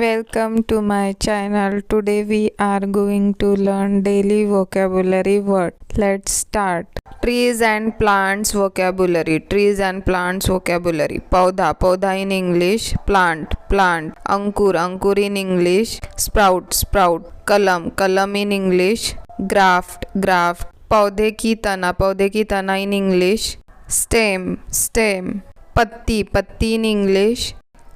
Welcome to my channel. Today we are going to learn daily vocabulary word. Let's start. Trees and plants vocabulary. Trees and plants vocabulary. पौधा पौधा in English. Plant plant. Ankur Ankur in English. Sprout sprout. कलम कलम in English. Graft graft. पौधे की तना पौधे की तना in English. Stem stem. पत्ती पत्ती in English.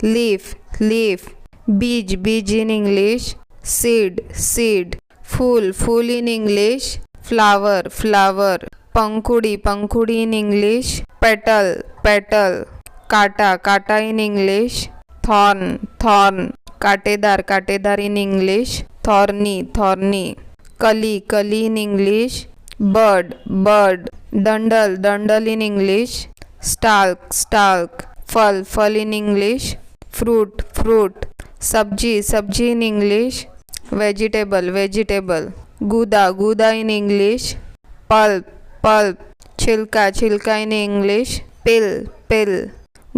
Leaf leaf. बीज बीज इन इंग्लिश, सीड सीड, फूल फूल इन इंग्लिश, फ्लावर फ्लावर, पंखुड़ी पंखुड़ी इन इंग्लिश, पेटल पेटल, काटा काटा इन इंग्लिश, थॉर्न थॉर्न, काटेदार काटेदार इन इंग्लिश, थॉर्नी थॉर्नी, कली कली इन इंग्लिश, बर्ड बर्ड, दंडल दंडल इन इंग्लिश, स्टाल्क स्टाल्क, फल फल इन इंग्लिश, फ्रूट फ्रूट सब्ज़ी सब्ज़ी इन इंग्लिश वेजिटेबल वेजिटेबल गुदा गुदा इन इंग्लिश पल पल छिलका छिलका इन इंग्लिश पिल पिल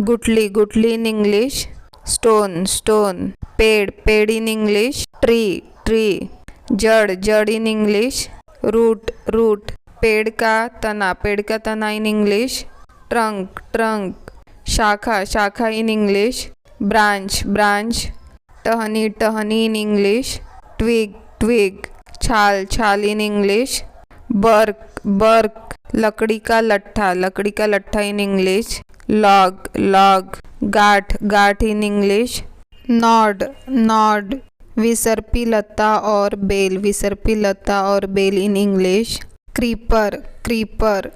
गुटली गुटली इन इंग्लिश स्टोन स्टोन पेड़ पेड़ इन इंग्लिश ट्री ट्री जड़ जड़ इन इंग्लिश रूट रूट पेड़ का तना, पेड़ का तना इन इंग्लिश ट्रंक ट्रंक शाखा शाखा इन इंग्लिश ब्रांच ब्रांच टहनी टहनी in English. Twig twig. छाल छाल in English. बर्क बर्क. लकड़ी का लट्ठा, लकड़ी का लट्ठा in English. Log log. गाठ गाठ in English. Node node. विसर्पी लता और बेल, विसर्पी लता और बेल इन इंग्लिश, क्रीपर क्रीपर,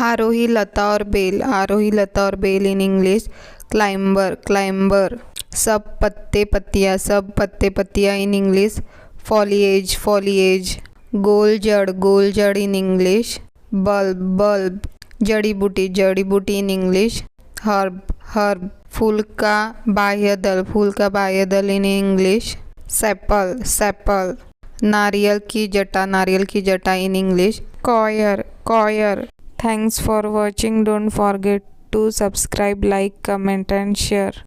आरोही लता और बेल, आरोही लता और बेल इन इंग्लिश, क्लाइंबर क्लाइंबर सब पत्ते पत्तियाँ, सब पत्ते पत्तियाँ इन इंग्लिश फॉलिएज फॉलिएज गोल जड़ गोल जड़ इन इंग्लिश बल्ब बल्ब जड़ी बूटी जड़ी बूटी इन इंग्लिश हर्ब हर्ब फूल का बाह्य दल, फूल का बाह्य दल इन इंग्लिश सेपल सेपल नारियल की जटा, नारियल की जटा in English coir coir thanks for watching don't forget to subscribe, like, comment and share.